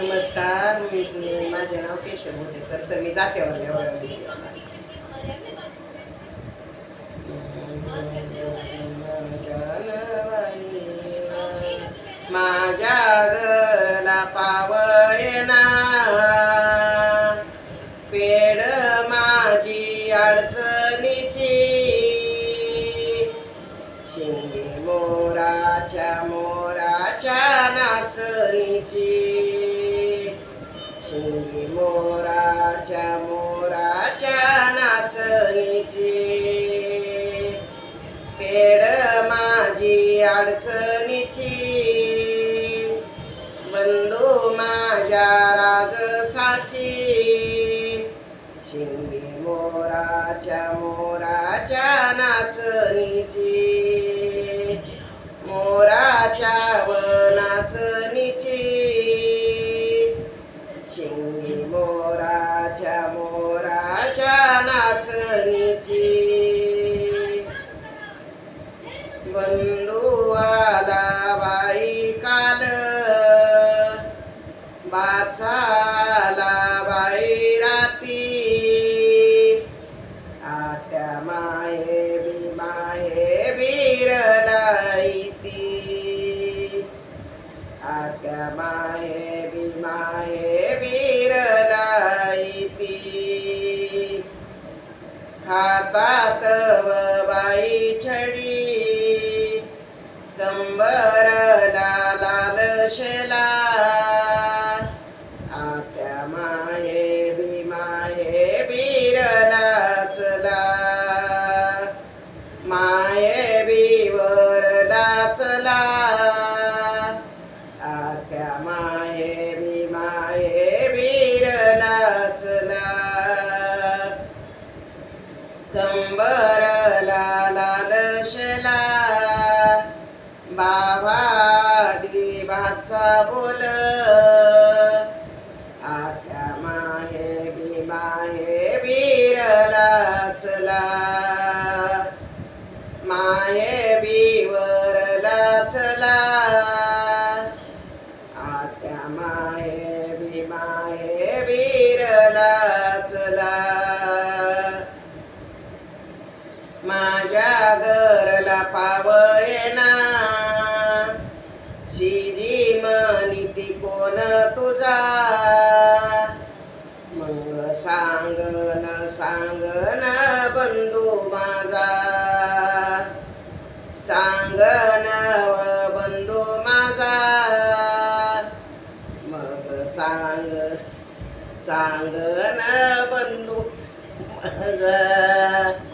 नमस्कार मी माझे नाव केशव होतेकर तर मी जात्यावरल्या वळवली माझ्या गला पावयना. पेड माझी अडचणीची. शिंगे मोराच्या मोराच्या नाचणीची. शिंगी मोराच्या मोराच्या नाचणीची. पेड माझी अडचणीची. बंधू माझ्या राजसाची. शिंगी मोराच्या मोराच्या नाचणीची. मोराच्या व नाचणीची मोराच्या नाचणीची बंधू आला बाई काल बाचाला बाई राती. आत्या माये बी माहे बिरलाईती आत्या माये बी माये हातात व बाई छडी कंबरला शेला बाबा देवाचा बोल का मग सांग ना सांग ना बंधू माझा. सांग न बंधू माझा. मग सांग सांग न बंधू माझा.